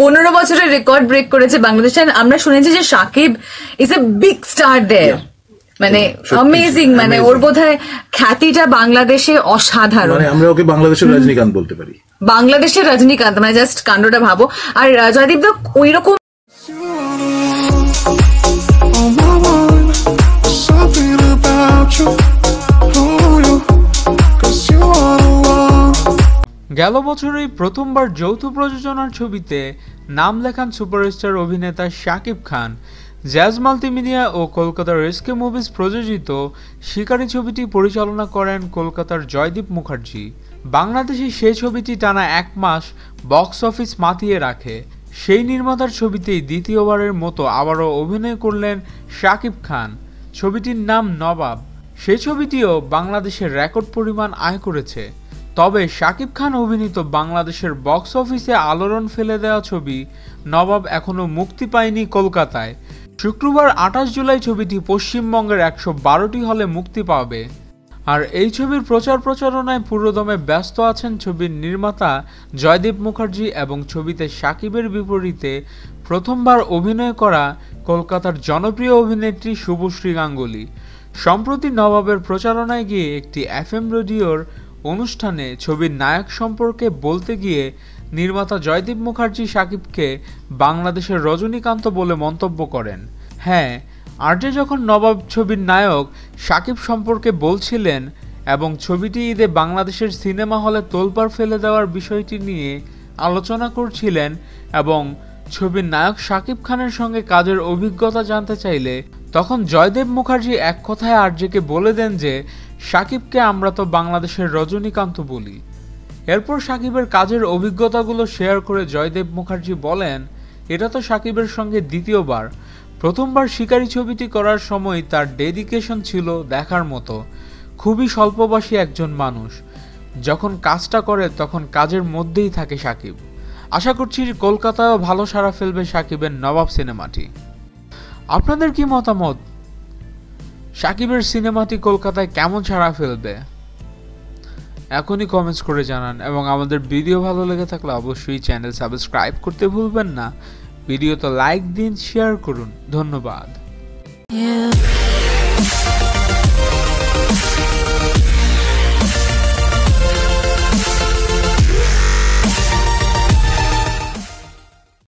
পনেরো বছরের record break করেছে বাংলাদেশ। আমরা শুনেছি যে Sakib is a big star there মানে অমেজিং অ্যামেজিং মানে. ওর বোধহয় খ্যাতিটা বাংলাদেশে অসাধারণ। মানে আমরা ওকে বাংলাদেশের রজনীকান্ত বলতে পারি। বাংলাদেশের রজনীকান্ত মানে জাস্ট কাণ্ডটা ভাবো। আর জয়দীপ দা ওই রকম গেল বছরেই প্রথমবার যৌথ প্রযোজনার ছবিতে নাম লেখান সুপারস্টার অভিনেতা শাকিব খান। জ্যাজ মাল্টিমিডিয়া ও কলকাতার রেস্কে মুভিজ প্রযোজিত শিকারী ছবিটি পরিচালনা করেন কলকাতার জয়দীপ মুখার্জি। বাংলাদেশে সেই ছবিটি টানা এক মাস বক্স অফিস মাতিয়ে রাখে। সেই নির্মাতার ছবিতেই দ্বিতীয়বারের মতো আবারও অভিনয় করলেন শাকিব খান। ছবিটির নাম নবাব। সেই ছবিটিও বাংলাদেশের রেকর্ড পরিমাণ আয় করেছে। তবে শাকিব খান অভিনীত বাংলাদেশের বক্স অফিসে আলোড়ন ফেলে দেওয়া ছবি নবাব এখনও মুক্তি পায়নি কলকাতায়। শুক্রবার আঠাশ জুলাই ছবিটি পশ্চিমবঙ্গের একশো বারোটি হলে মুক্তি পাবে। আর এই ছবির প্রচার প্রচারণায় পুরোদমে ব্যস্ত আছেন ছবির নির্মাতা জয়দীপ মুখার্জি এবং ছবিতে সাকিবের বিপরীতে প্রথমবার অভিনয় করা কলকাতার জনপ্রিয় অভিনেত্রী শুভশ্রী গাঙ্গুলি। সম্প্রতি নবাবের প্রচারণায় গিয়ে একটি এফএম রেডিওর অনুষ্ঠানে ছবির নায়ক সম্পর্কে বলতে গিয়ে নির্মাতা জয়দীপ মুখার্জি সাকিবকে বাংলাদেশের রজনীকান্ত বলে মন্তব্য করেন। হ্যাঁ আর্যে যখন নবাব ছবির নায়ক সাকিব সম্পর্কে বলছিলেন এবং ছবিটি ঈদে বাংলাদেশের সিনেমা হলে তোলপাড় ফেলে দেওয়ার বিষয়টি নিয়ে আলোচনা করছিলেন এবং ছবির নায়ক সাকিব খানের সঙ্গে কাজের অভিজ্ঞতা জানতে চাইলে তখন জয়দেব মুখার্জি এক কথায় আর্যকে বলে দেন যে, সাকিবকে আমরা তো বাংলাদেশের রজনীকান্ত বলি। এরপর সাকিবের কাজের অভিজ্ঞতাগুলো শেয়ার করে জয়দেব মুখার্জি বলেন, এটা তো সাকিবের সঙ্গে দ্বিতীয়বার। প্রথমবার শিকারী ছবিটি করার সময় তার ডেডিকেশন ছিল দেখার মতো। খুবই স্বল্পবাসী একজন মানুষ। যখন কাজটা করে তখন কাজের মধ্যেই থাকে সাকিব। আশা করছি কলকাতায়ও ভালো সাড়া ফেলবে সাকিবের নবাব সিনেমাটি। আপনাদের কি মতামত? সাকিবের সিনেমাটি কলকাতায় কেমন ছাড়া ফেলবে? এখনই কমেন্টস করে জানান এবং আমাদের ভিডিও ভালো লেগে থাকলে অবশ্যই চ্যানেল সাবস্ক্রাইব করতে ভুলবেন না। ভিডিও তো লাইক দিন শেয়ার করুন। ধন্যবাদ।